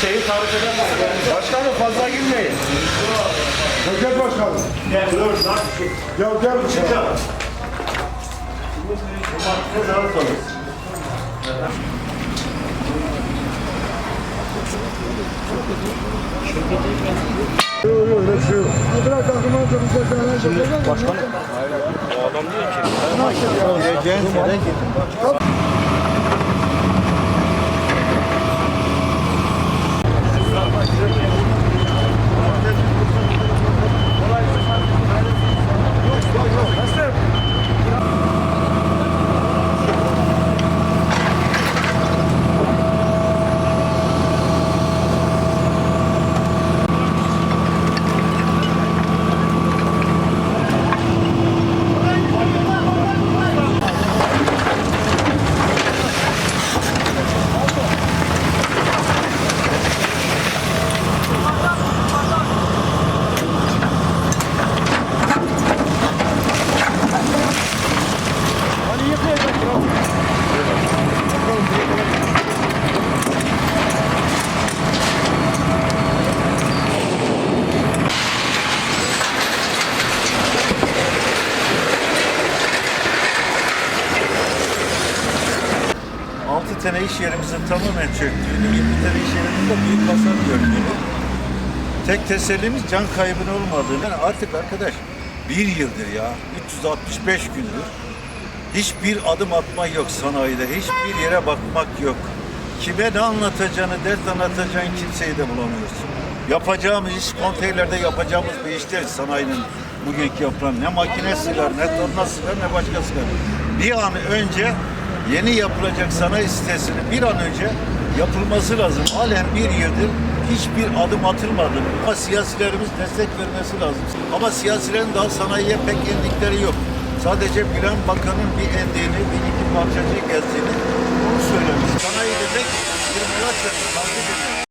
Şeyi tarif eder misin? Başkanım fazla girmeyin. Şevket Başkanım. Gel. Dur lan. Ya gel dışarı. Yok yok öyle bir şey yok. Bırak aklıma çok güzel Başkanım. Altı tane iş yerimizin tamamen çöktüğünü, 20 tane iş yerimizde büyük hasar gördüğünü, tek tesellimiz can kaybının olmadığını. Yani artık arkadaş bir yıldır ya, 365 gündür hiçbir adım atmak yok sanayide, hiçbir yere bakmak yok. Kime ne anlatacağını, dert anlatacağını kimseyi de bulamıyorsun. Yapacağımız iş, konteynerde yapacağımız bir iş değil sanayinin bugünkü yapılan. Ne makine sıkar, ne torna sıkar, ne başka sıkar. Bir an önce yeni yapılacak sanayi sitesinin bir an önce yapılması lazım. Halen bir yıldır hiçbir adım atılmadı. Ama siyasilerimiz destek vermesi lazım. Ama siyasilerin daha sanayiye pek indikleri yok. Sadece Plan Bakan'ın bir endiğini, bir iki parçacığı gezdiğini onu söylemiş. Sanayi demek bir Gazi demek.